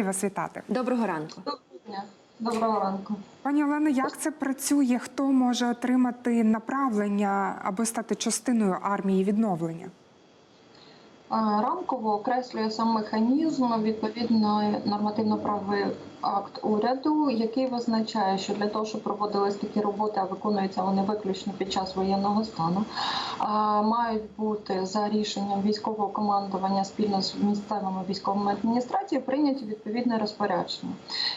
раді вас вітати. Доброго ранку. Доброго ранку. Пані Олено, як це працює? Хто може отримати направлення або стати частиною армії відновлення? Ранково Рамково окреслює сам механізм відповідно нормативно-правовий акт уряду, який визначає, що для того, щоб проводились такі роботи, а виконуються вони виключно під час воєнного стану, мають бути за рішенням військового командування спільно з місцевими військовими адміністраціями прийняті відповідне розпорядження,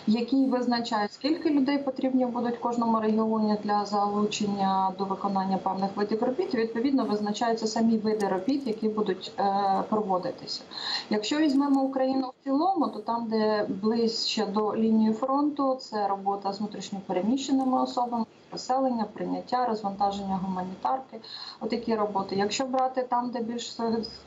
які визначають, скільки людей потрібні будуть в кожному регіоні для залучення до виконання певних видів робіт. І, Відповідно, визначаються самі види робіт, які будуть е, проводитися. Якщо візьмемо Україну в цілому, то там, де ближче до лінії фронту, це робота з внутрішньо переміщеними особами. Розселення, прийняття, розвантаження гуманітарки, отакі роботи. Якщо брати там, де більш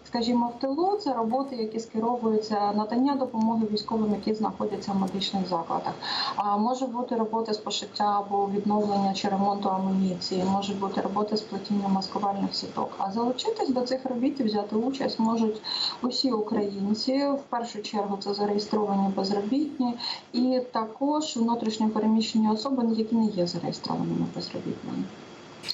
скажімо, в тилу, це роботи, які скеровуються надання допомоги військовим, які знаходяться в медичних закладах. А може бути роботи з пошиття або відновлення чи ремонту амуніції, може бути роботи з плетіння маскувальних сіток. А залучитись до цих робіт і взяти участь можуть усі українці. В першу чергу це зареєстровані безробітні, і також внутрішньо переміщені особи, які не є зареєстрованими безробітними.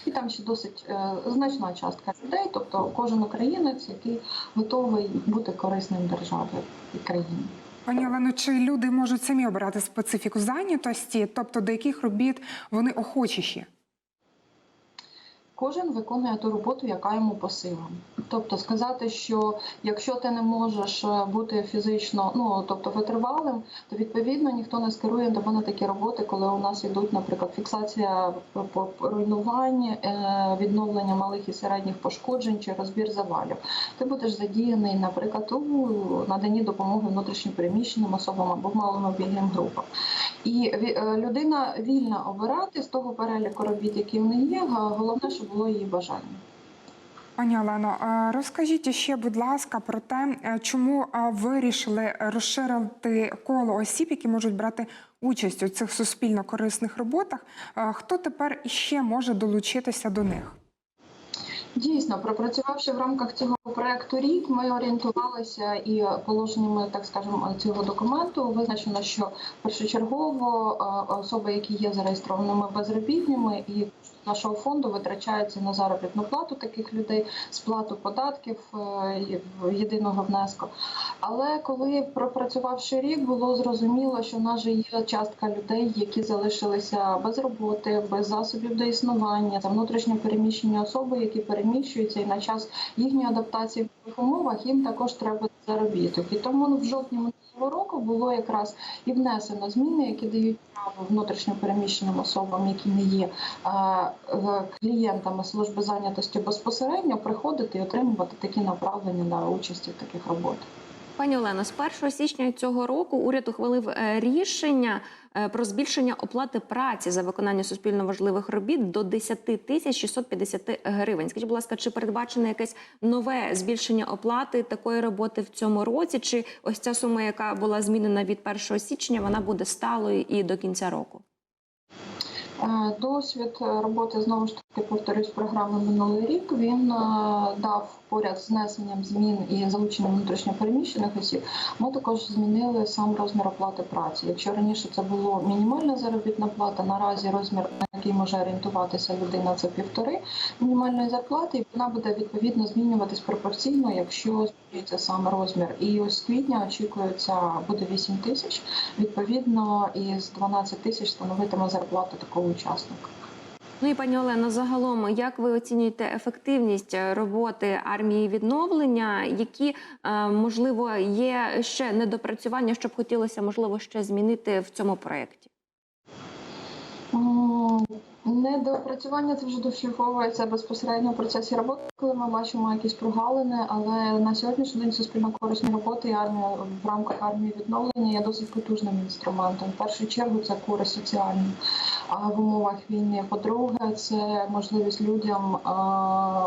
І там ще досить е, значна частка людей, тобто кожен українець, який готовий бути корисним державі і країні. Пані Олено, чи люди можуть самі обирати специфіку зайнятості, тобто до яких робіт вони охочіші? Кожен виконує ту роботу, яка йому по силам. Тобто сказати, що якщо ти не можеш е, бути фізично, ну тобто витривалим, то відповідно ніхто не скерує тебе на такі роботи, коли у нас йдуть, наприклад, фіксація руйнувань, е, відновлення малих і середніх пошкоджень чи розбір завалів. Ти будеш задіяний, наприклад, у наданні допомоги внутрішньопереміщеним особам або маломобільним групам. І е, людина вільна обирати з того переліку робіт, які в неї є. Головне, щоб було її бажання. Пані Олено, е, розкажіть ще, будь ласка, про те, е, чому е, вирішили розширити коло осіб, які можуть брати участь у цих суспільно корисних роботах. Хто тепер іще може долучитися до них? Дійсно, пропрацювавши в рамках цього проекту рік, ми орієнтувалися і положеннями, так скажемо, цього документу визначено, що першочергово особи, які є зареєстрованими безробітними, і нашого фонду витрачається на заробітну плату таких людей, сплату податків єдиного внеску. Але коли пропрацювавши рік, було зрозуміло, що в нас же є частка людей, які залишилися без роботи, без засобів до існування, та внутрішньо переміщені особи, які переміщуються, і на час їхньої адаптації в нових умовах їм також треба заробіток. І тому в жовтні минулого року було якраз і внесено зміни, які дають право внутрішньо переміщеним особам, які не є клієнтами служби зайнятості безпосередньо, приходити і отримувати такі направлення на участь в таких роботах. Пані Олено, з 1 січня цього року уряд ухвалив е, рішення е, про збільшення оплати праці за виконання суспільно важливих робіт до 10 тисяч 650 гривень. Скажіть, будь ласка, чи передбачене якесь нове збільшення оплати такої роботи в цьому році? Чи ось ця сума, яка була змінена від 1 січня, вона буде сталою і до кінця року? Досвід роботи знову ж таки повторюсь програми минулий рік. Він дав поряд з внесенням змін і залученням внутрішньопереміщених осіб. Ми також змінили сам розмір оплати праці. Якщо раніше це було мінімальна заробітна плата, наразі розмір, на який може орієнтуватися людина, це півтори мінімальної зарплати, і вона буде відповідно змінюватись пропорційно, якщо змінюється сам розмір. І ось квітня очікується буде 8 тисяч. Відповідно, із 12 тисяч становитиме зарплату такого учасника. Ну і пані Олено, загалом, як ви оцінюєте ефективність роботи армії відновлення? Які можливо є ще недопрацювання, що б хотілося можливо ще змінити в цьому проєкті? 哦。Недопрацювання це вже дошліфовується безпосередньо в процесі роботи, коли ми бачимо якісь прогалини, але на сьогоднішній день суспільно корисні роботи і армія в рамках армії відновлення є досить потужним інструментом. В першу чергу це користь соціальна в умовах війни. По-друге, це можливість людям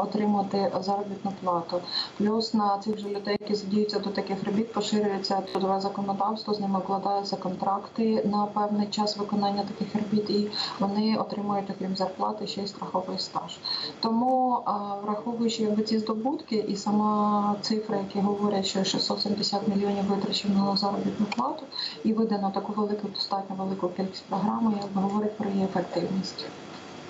отримати заробітну плату. Плюс на цих же людей, які задіються до таких робіт, поширюється трудове законодавство, з ними укладаються контракти на певний час виконання таких робіт, і вони отримують мають, окрім зарплати, ще й страховий стаж. Тому, враховуючи якби, ці здобутки, і сама цифра, які говорять, що 670 мільйонів витрачено на заробітну плату, і видано таку велику, достатньо велику кількість програми, якби говорить про її ефективність.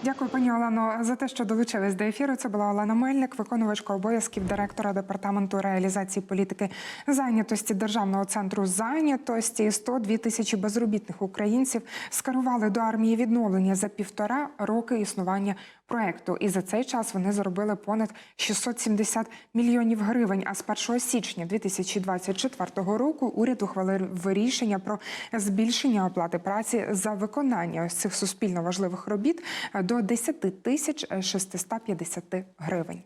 Дякую, пані Олено, за те, що долучились до ефіру. Це була Олена Мельник, виконувачка обов'язків директора департаменту реалізації політики зайнятості Державного центру зайнятості. 102 тисячі безробітних українців скерували до армії відновлення за півтора роки існування проекту. І за цей час вони заробили понад 670 мільйонів гривень. А з 1 січня 2024 року уряд ухвалив рішення про збільшення оплати праці за виконання ось цих суспільно важливих робіт до 10 тисяч 650 гривень.